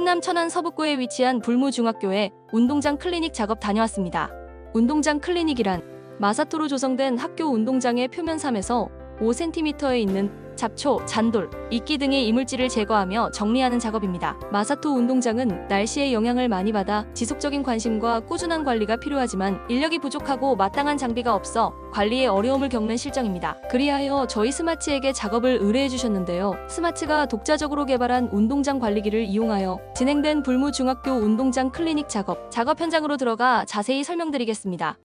충남 천안 서북구에 위치한 불무중학교에 운동장 클리닉 작업 다녀왔습니다. 운동장 클리닉이란 마사토로 조성된 학교 운동장의 표면삼에서 5cm에 있는 잡초, 잔돌, 이끼 등의 이물질을 제거하며 정리하는 작업입니다. 마사토 운동장은 날씨의 영향을 많이 받아 지속적인 관심과 꾸준한 관리가 필요하지만 인력이 부족하고 마땅한 장비가 없어 관리에 어려움을 겪는 실정입니다. 그리하여 저희 스마치에게 작업을 의뢰해 주셨는데요. 스마치가 독자적으로 개발한 운동장 관리기를 이용하여 진행된 불무 중학교 운동장 클리닉 작업, 작업 현장으로 들어가 자세히 설명드리겠습니다.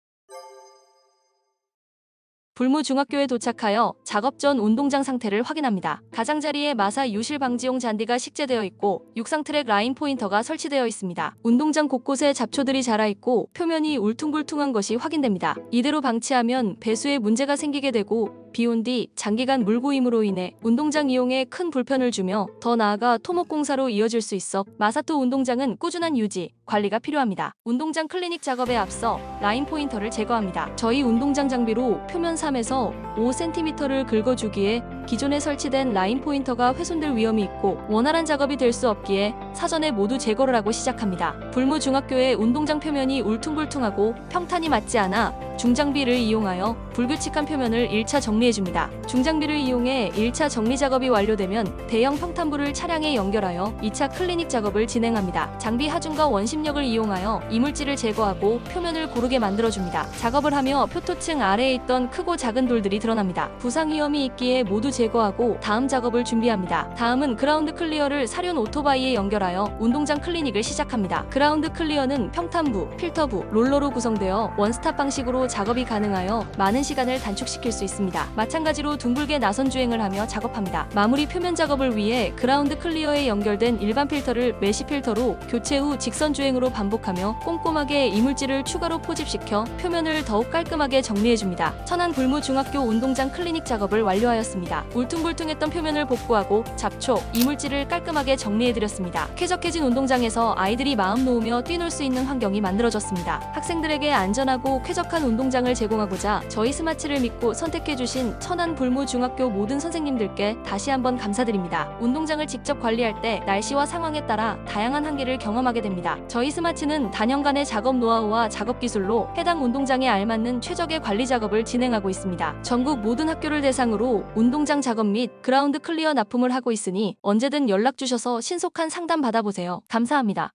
불무중학교에 도착하여 작업 전 운동장 상태를 확인합니다. 가장자리에 마사 유실 방지용 잔디가 식재되어 있고 육상 트랙 라인 포인터가 설치되어 있습니다. 운동장 곳곳에 잡초들이 자라 있고 표면이 울퉁불퉁한 것이 확인됩니다. 이대로 방치하면 배수에 문제가 생기게 되고 비온 뒤 장기간 물고임으로 인해 운동장 이용에 큰 불편을 주며 더 나아가 토목공사로 이어질 수 있어 마사토 운동장은 꾸준한 유지, 관리가 필요합니다. 운동장 클리닉 작업에 앞서 라인 포인터를 제거합니다. 저희 운동장 장비로 표면 3에서 5cm를 긁어주기에 기존에 설치된 라인 포인터가 훼손될 위험이 있고 원활한 작업이 될 수 없기에 사전에 모두 제거를 하고 시작합니다. 불무 중학교의 운동장 표면이 울퉁불퉁하고 평탄이 맞지 않아 중장비를 이용하여 불규칙한 표면을 1차 정리해줍니다. 중장비를 이용해 1차 정리 작업이 완료되면 대형 평탄부를 차량에 연결하여 2차 클리닉 작업을 진행합니다. 장비 하중과 원심력을 이용하여 이물질을 제거하고 표면을 고르게 만들어줍니다. 작업을 하며 표토층 아래에 있던 크고 작은 돌들이 드러납니다. 부상 위험이 있기에 모두 제거하고 다음 작업을 준비합니다. 다음은 그라운드 클리어를 사륜 오토바이에 연결하여 운동장 클리닉을 시작합니다. 그라운드 클리어는 평탄부, 필터부, 롤러로 구성되어 원스탑 방식으로 작업이 가능하여 많은 시간을 단축시킬 수 있습니다. 마찬가지로 둥글게 나선 주행을 하며 작업합니다. 마무리 표면 작업을 위해 그라운드 클리어에 연결된 일반 필터를 메시 필터로 교체 후 직선 주행으로 반복하며 꼼꼼하게 이물질을 추가로 포집시켜 표면을 더욱 깔끔하게 정리해줍니다. 천안 불무중학교 운동장 클리닉 작업을 완료하였습니다. 울퉁불퉁했던 표면을 복구하고 잡초, 이물질을 깔끔하게 정리해드렸습니다. 쾌적해진 운동장에서 아이들이 마음 놓으며 뛰놀 수 있는 환경이 만들어졌습니다. 학생들에게 안전하고 쾌적한 운동장을 제공하고자 저희 스마치를 믿고 선택해주신 천안 불무 중학교 모든 선생님들께 다시 한번 감사드립니다. 운동장을 직접 관리할 때 날씨와 상황에 따라 다양한 한계를 경험하게 됩니다. 저희 스마치는 단연간의 작업 노하우와 작업 기술로 해당 운동장에 알맞는 최적의 관리 작업을 진행하고 있습니다. 전국 모든 학교를 대상으로 운동 장 작업 및 그라운드 클리어 납품을 하고 있으니 언제든 연락 주셔서 신속한 상담 받아보세요. 감사합니다.